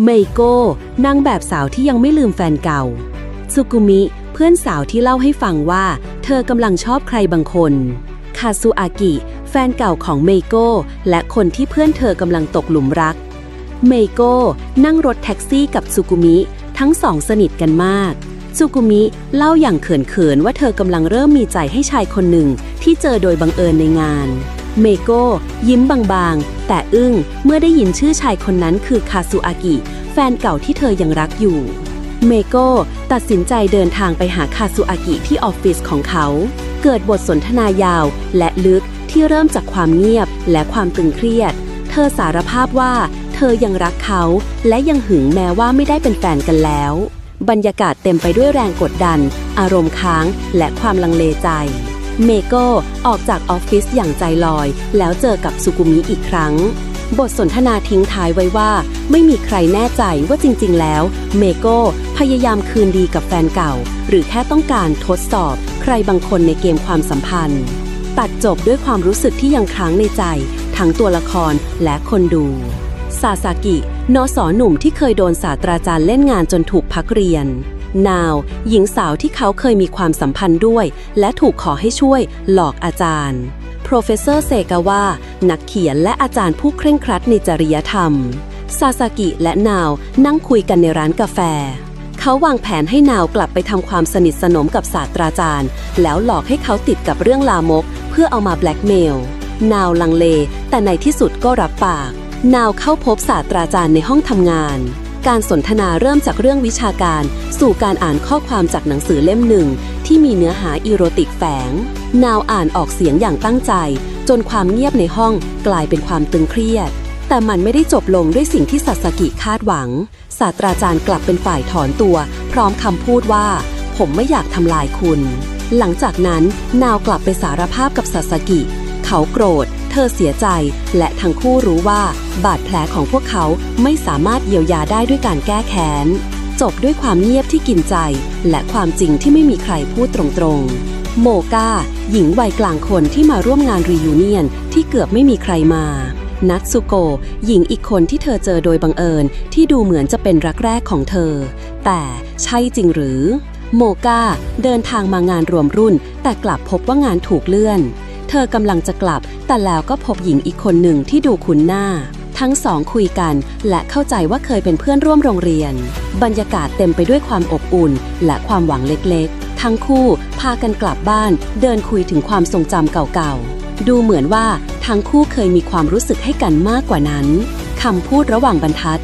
เมโกะนางแบบสาวที่ยังไม่ลืมแฟนเก่าซุกุมิเพื่อนสาวที่เล่าให้ฟังว่า เธอกำลังชอบใครบางคนคาซูอากิ แฟนเก่าของเมโกะและคนที่เพื่อนเธอกำลังตกหลุมรัก เมโกะนั่งรถแท็กซี่กับซุกุมิ ทั้งสองสนิทกันมากซุกุมิเล่าอย่างเขินๆว่าเธอกำลังเริ่มมีใจให้ชายคนหนึ่งที่เจอโดยบังเอิญในงาน เมโกะยิ้มบางๆ แต่อึ้งเมื่อได้ยินชื่อชายคนนั้นคือคาซูอากิ แฟนเก่าที่เธอยังรักอยู่ เมโกะตัดสินใจเดินทางไปหาคาซูอากิที่ออฟฟิศของเขา เกิดบทสนทนายาวและลึกที่เริ่มจากความเงียบและความตึงเครียด เธอสารภาพว่า เธอยังรักเขา และยังหึงแม้ว่าไม่ได้เป็นแฟนกันแล้ว บรรยากาศเต็มไปด้วยแรงกดดัน อารมณ์ค้าง และความลังเลใจ เมโกะออกจากออฟฟิศอย่างใจลอย แล้วเจอกับสุกุมิอีกครั้ง บทสนทนาทิ้งท้ายไว้ว่า ไม่มีใครแน่ใจว่าจริง ๆ แล้ว เมโกะพยายามคืนดีกับแฟนเก่า หรือแค่ต้องการทดสอบใครบางคนในเกมความสัมพันธ์ ตัดจบด้วยความรู้สึกที่ยังค้างในใจ ทั้งตัวละครและคนดูซาซากิ นอสหนุ่มที่เคยโดนศาสตราจารย์เล่นงานจนถูกพักเรียน นาว หญิงสาวที่เขาเคยมีความสัมพันธ์ด้วย และถูกขอให้ช่วยหลอกอาจารย์ โปรเฟสเซอร์เซกาวะนักเขียนและอาจารย์ผู้เคร่งครัดในจริยธรรม ซาซากิและนาวนั่งคุยกันในร้านกาแฟ เขาวางแผนให้นาวกลับไปทำความสนิทสนมกับศาสตราจารย์ แล้วหลอกให้เขาติดกับเรื่องลามก เพื่อเอามาแบล็กเมล นาวลังเล แต่ในที่สุดก็รับปาก นาวเข้าพบศาสตราจารย์ในห้องทำงาน การสนทนาเริ่มจากเรื่องวิชาการ สู่การอ่านข้อความจากหนังสือเล่มหนึ่ง ที่มีเนื้อหาอีโรติกแฝง นาวอ่านออกเสียงอย่างตั้งใจ จนความเงียบในห้องกลายเป็นความตึงเครียด แต่มันไม่ได้จบลงด้วยสิ่งที่สัสกิคาดหวัง ศาสตราจารย์กลับเป็นฝ่ายถอนตัว พร้อมคำพูดว่า ผมไม่อยากทำลายคุณ หลังจากนั้นนาวกลับไปสารภาพกับสัสกิ เขาโกรธ เธอเสียใจและทั้งคู่รู้ว่า บาดแผลของพวกเขาไม่สามารถเยียวยาได้ด้วยการแก้แค้น จบด้วยความเงียบที่กินใจ และความจริงที่ไม่มีใครพูดตรงๆ โมกาหญิงวัยกลางคนที่มาร่วมงานรียูเนียนที่เกือบไม่มีใครมานัตสุโกหญิงอีกคนที่เธอเจอโดยบังเอิญที่ดูเหมือนจะเป็นรักแรกของเธอ แต่ใช่จริงหรือ โมกาเดินทางมางานรวมรุ่น แต่กลับพบว่างานถูกเลื่อน เธอกำลังจะกลับ แต่แล้วก็พบหญิงอีกคนหนึ่งที่ดูคุ้นหน้า ทั้งสองคุยกันและเข้าใจว่าเคยเป็นเพื่อนร่วมโรงเรียน บรรยากาศเต็มไปด้วยความอบอุ่น และความหวังเล็กๆ ทั้งคู่พากันกลับบ้าน เดินคุยถึงความทรงจำเก่าๆ ดูเหมือนว่าทั้งคู่เคยมีความรู้สึกให้กันมากกว่านั้นคำพูดระหว่างบรรทัด